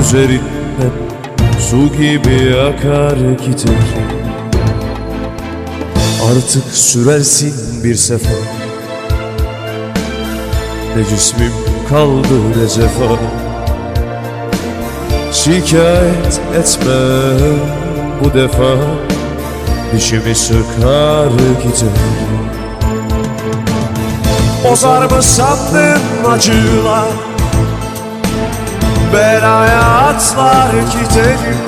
üzerinden Su gibi akar giderim Artık sürersin bir sefa Ne cismim kaldı ne cefa. Şikayet etme bu defa. Dişimi sıkar giderim Bozar mı sandın acılar Belaya atlar giderim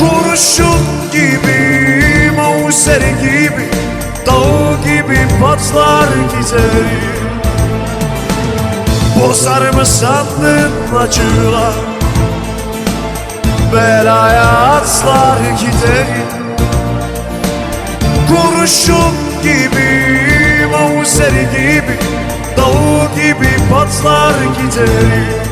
Kurşun gibi, mauser gibi Dağ gibi patlar giderim Bozar mı sandın acılar? Belaya atlar giderim Kurşun gibi, mauser gibi Dağ gibi patlar giderim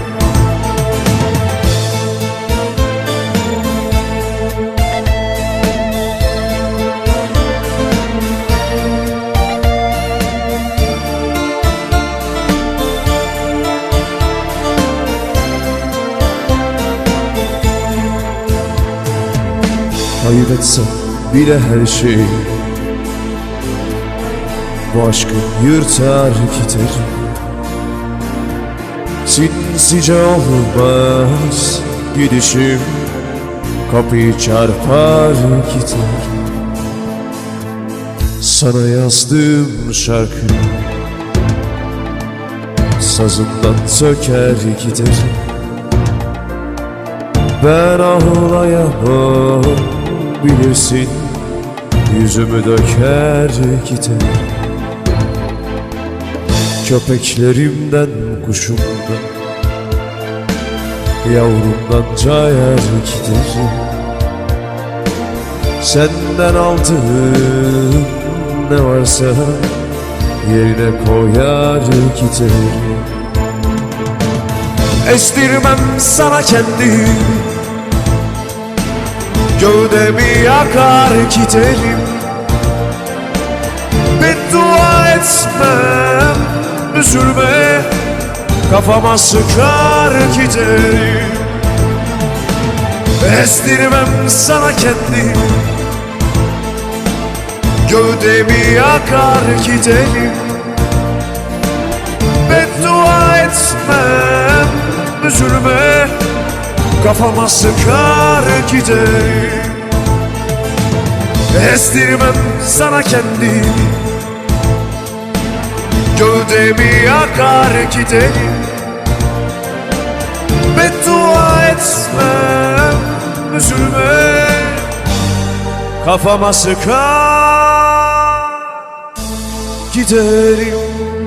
Kaybetsem bile her şeyi. Bu aşkı yırtar giderim Sinsice olmaz gidişim Kapıyı çarpar giderim Sana yazdığım şarkı Sazından söker giderim ben ağlayamam bilirsin Yüzümü döker giderim Köpeklerimden kuşumdan Yavrumdan cayar giderim Senden aldığım ne varsa Yerine koyar giderim Estirmem sana kendimi Gövdemi yakar giderim Beddua etmem Üzülme Kafama sıkar giderim Estirmem sana kendimi. Gövdemi yakar giderim Beddua etmem Üzülme Kafama sıkar giderim Estirmem sana kendimi. Gövdemi yakar giderim Beddua etmem Üzülme. Kafama sıkar Giderim